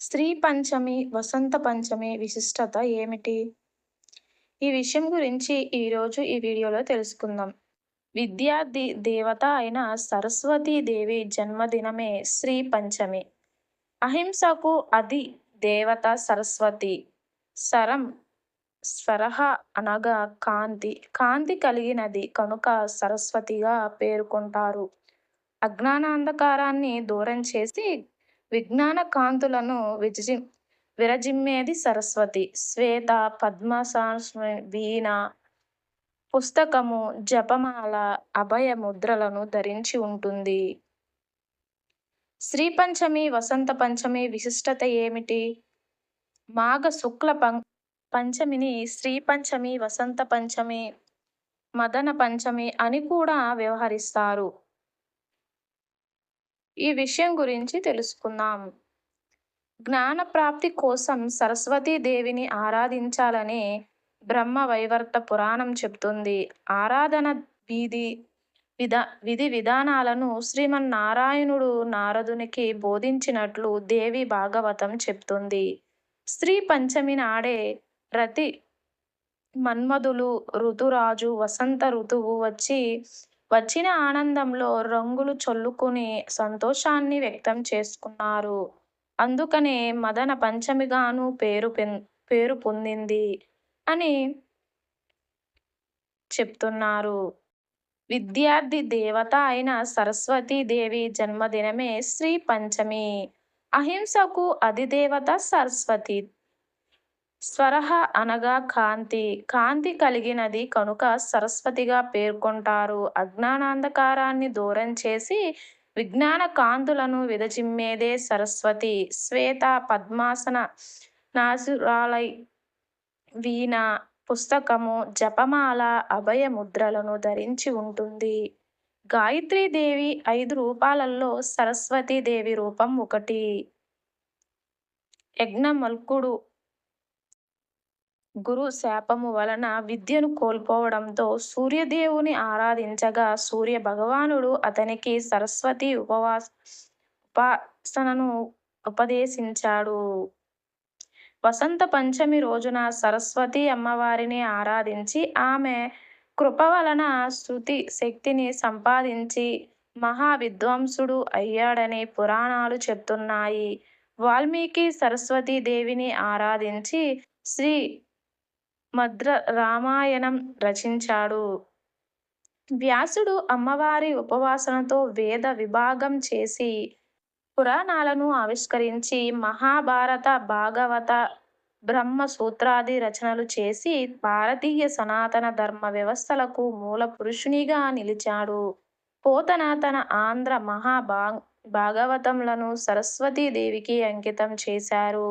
స్త్రీ పంచమి వసంత పంచమి విశిష్టత ఏమిటి? ఈ విషయం గురించి ఈరోజు ఈ వీడియోలో తెలుసుకుందాం. విద్యార్థి దేవత అయిన సరస్వతీ దేవి జన్మదినమే శ్రీ పంచమి. అహింసకు అది దేవత సరస్వతి. సరం స్వరహ అనగా కాంతి. కాంతి కలిగినది కనుక సరస్వతిగా పేర్కొంటారు. అజ్ఞానాంధకారాన్ని దూరం చేసి విజ్ఞాన కాంతులను విజి విరజిమ్మేది సరస్వతి. శ్వేత పద్మశాస్త్ర వీణ పుస్తకము జపమాల అభయ ముద్రలను ధరించి ఉంటుంది. శ్రీ పంచమి వసంత పంచమి విశిష్టత ఏమిటి? మాఘ శుక్ల పం పంచమిని శ్రీ పంచమి వసంత పంచమి మదన పంచమి అని కూడా వ్యవహరిస్తారు. ఈ విషయం గురించి తెలుసుకుందాం. జ్ఞాన ప్రాప్తి కోసం సరస్వతీ దేవిని ఆరాధించాలని బ్రహ్మ వైవర్త పురాణం చెప్తుంది. ఆరాధన వీధి విధా విధి విధానాలను శ్రీమన్నారాయణుడు నారదునికి బోధించినట్లు దేవి భాగవతం చెప్తుంది. స్త్రీ పంచమి నాడే రతి మన్మధులు ఋతురాజు వసంత ఋతువు వచ్చి వచ్చిన ఆనందంలో రంగులు చల్లుకుని సంతోషాన్ని వ్యక్తం చేసుకున్నారు. అందుకనే మదన పంచమిగాను పేరు పేరు పొందింది అని చెప్తున్నారు. విద్యార్థి దేవత అయిన సరస్వతీదేవి జన్మదినమే శ్రీ పంచమి. అహింసకు అధిదేవత సరస్వతి స్వరహ అనగా కాంతి. కాంతి కలిగినది కనుక సరస్వతిగా పేర్కొంటారు. అజ్ఞానాంధకారాన్ని దూరం చేసి విజ్ఞాన కాంతులను విదచిమ్మేదే సరస్వతి. శ్వేత పద్మాసన నాసురాలై వీణ పుస్తకము జపమాల అభయ ముద్రలను ధరించి ఉంటుంది. గాయత్రీదేవి ఐదు రూపాలలో సరస్వతీదేవి రూపం ఒకటి. యజ్ఞమల్కుడు గురు శాపము వలన విద్యను కోల్పోవడంతో సూర్యదేవుని ఆరాధించగా సూర్య భగవానుడు అతనికి సరస్వతి ఉపవాస ఉపాసనను ఉపదేశించాడు. వసంత పంచమి రోజున సరస్వతి అమ్మవారిని ఆరాధించి ఆమె కృప వలన శృతి శక్తిని సంపాదించి మహా విద్వాంసుడు అయ్యాడని పురాణాలు చెప్తున్నాయి. వాల్మీకి సరస్వతీ దేవిని ఆరాధించి శ్రీ మద్ర రామాయణం రచించాడు. వ్యాసుడు అమ్మవారి ఉపవాసనతో వేద విభాగం చేసి పురాణాలను ఆవిష్కరించి మహాభారత భాగవత బ్రహ్మ సూత్రాది రచనలు చేసి భారతీయ సనాతన ధర్మ వ్యవస్థలకు మూల పురుషునిగా నిలిచాడు. పోతన తన ఆంధ్ర మహాభా భాగవతంలను సరస్వతీదేవికి అంకితం చేశారు.